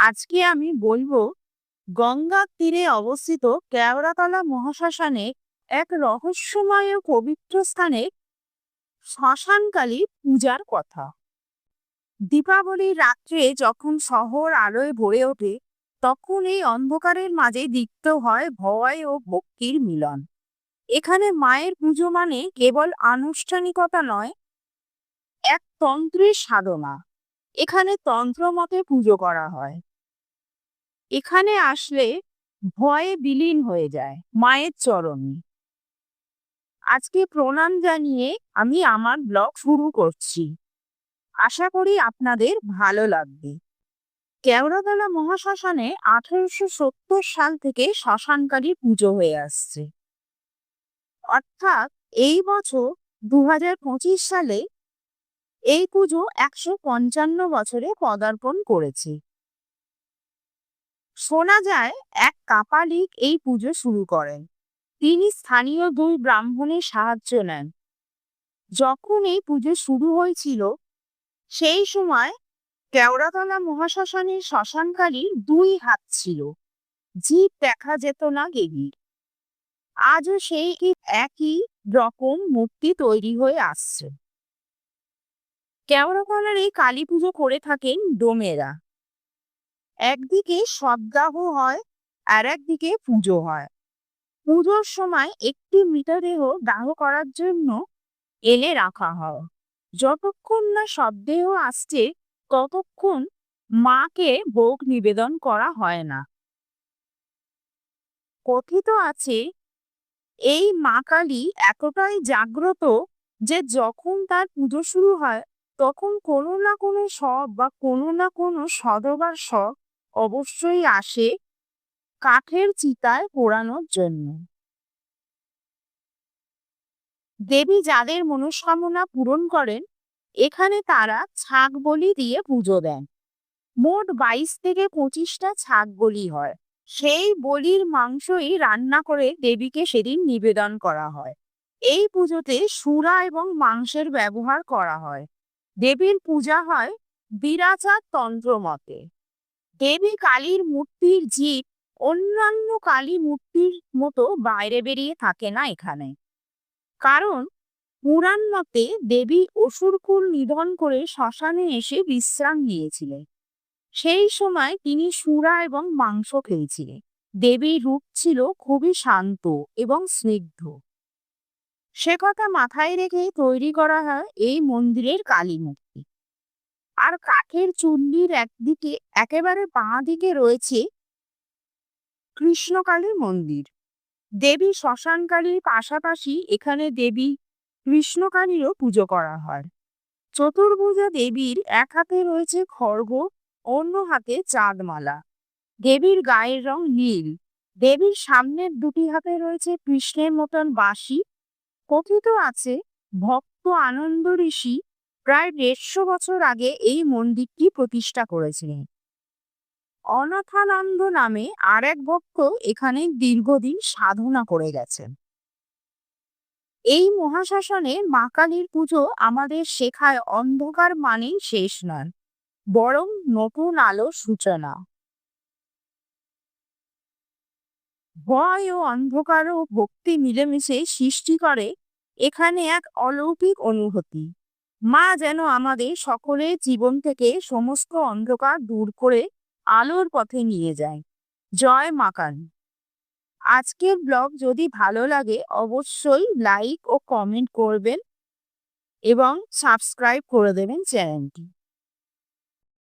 আজকে আমি বলব গঙ্গার তীরে অবস্থিত কেওড়াতলা মহাশ্মশানে এক রহস্যময় পবিত্র স্থানে শ্মশানকালী পূজার কথা। দীপাবলির রাত্রে যখন শহর আলোয় ভরে ওঠে, তখন এই অন্ধকারের মাঝে দীপ্ত হয় ভয় ও ভক্তির মিলন। এখানে মায়ের পুজো মানে কেবল আনুষ্ঠানিকতা নয়, এক তন্ত্রের সাধনা। এখানে তন্ত্র মতে পুজো করা হয়। এখানে আসলে ভয়ে বিলীন হয়ে যায়, মায়ের চরণে। আজকে প্রণাম জানিয়ে আমি আমার ব্লগ শুরু করছি। আশা করি আপনাদের ভালো লাগবে। কেওড়াতলা মহাশ্মশানে আঠারোশো সত্তর সাল থেকে শ্মশানকারী পুজো হয়ে আসছে। অর্থাৎ এই বছর দু হাজার পঁচিশ সালে এই পুজো একশো পঞ্চান্ন বছরে পদার্পণ করেছে। শোনা যায়, এক কাপালিক এই পুজো শুরু করেন। তিনি স্থানীয় দুই ব্রাহ্মণের সাহায্য নেন। যখন এই পুজো শুরু হয়েছিল, সেই সময় কেওড়াতলা মহাশ্মশানের শ্মশানকারীর দুই হাত ছিল, জীব দেখা যেত না দেবীর। আজও সেই একই রকম মূর্তি তৈরি হয়ে আসছে। কেওড়াতলার এই কালী পুজো করে থাকেন ডোমেরা। একদিকে সদ্গাহ হয় আর একদিকে পুজো হয়। পুজোর সময় একটি মৃতদেহ দাহ করার জন্য এনে রাখা হয়। যতক্ষণ না শবদেহ আসছে, ততক্ষণ মাকে ভোগ নিবেদন করা হয় না। কথিত আছে, এই মা কালী এতটাই জাগ্রত যে যখন তার পুজো শুরু হয়, তখন কোনো না কোনো সব বা কোনো না কোনো সদবার সব অবশ্যই আসে কাঠের চিতায় পোড়ানোর জন্য। দেবী যাদের মনস্কামনা পূরণ করেন, এখানে তারা ছাগ বলি দিয়ে পুজো দেন। মোট বাইশ থেকে পঁচিশটা ছাগ বলি হয়। সেই বলির মাংসই রান্না করে দেবীকে সেদিন নিবেদন করা হয়। এই পুজোতে সুরা এবং মাংসের ব্যবহার করা হয়। দেবীর পূজা হয় বিরাচার তন্ত্র মতে। দেবী কালীর মূর্তির জীব অন্যান্য কালী মূর্তির মতো বাইরে বেরিয়ে থাকে না এখানে। কারণ পুরাণ মতে দেবী অসুরকুল নিধন করে শ্মশানে এসে বিশ্রাম নিয়েছিলেন। সেই সময় তিনি সুরা এবং মাংস খেয়েছিলেন। দেবীর রূপ ছিল খুবই শান্ত এবং স্নিগ্ধ। সে কথা মাথায় রেখে তৈরি করা হয় এই মন্দিরের কালী মূর্তি। আর কাঠের চুল্লির একদিকে, একেবারে বাঁ দিকে রয়েছে কৃষ্ণকালী মন্দির। দেবী শ্মশানকালীর পাশাপাশি এখানে দেবী কৃষ্ণকালীরও পুজো করা হয়। চতুর্ভুজা দেবীর এক হাতে রয়েছে খড়গ, অন্য হাতে চাঁদমালা। দেবীর গায়ের রং নীল। দেবীর সামনের দুটি হাতে রয়েছে কৃষ্ণের মতন বাঁশি। কথিত আছে, ভক্ত আনন্দ ঋষি প্রায় দেড়শো বছর আগে এই মন্দিরটি প্রতিষ্ঠা করেছিলেন। অনাথানন্দ নামে আর এক ভক্ত এখানে দীর্ঘদিন সাধনা করে গেছেন। এই মহাশাসনে মা কালীর পুজো আমাদের শেখায় অন্ধকার মানেই শেষ নয়, বরং নতুন আলো সূচনা। ভয় ও অন্ধকার ও ভক্তি মিলেমিশে সৃষ্টি করে এখানে এক অলৌকিক অনুভূতি। মা যেন আমাদের সকলের জীবন থেকে সমস্ত অন্ধকার দূর করে আলোর পথে নিয়ে যায়। জয় মাকান আজকের ব্লগ যদি ভালো লাগে অবশ্যই লাইক ও কমেন্ট করবেন এবং সাবস্ক্রাইব করে দেবেন চ্যানেলটি।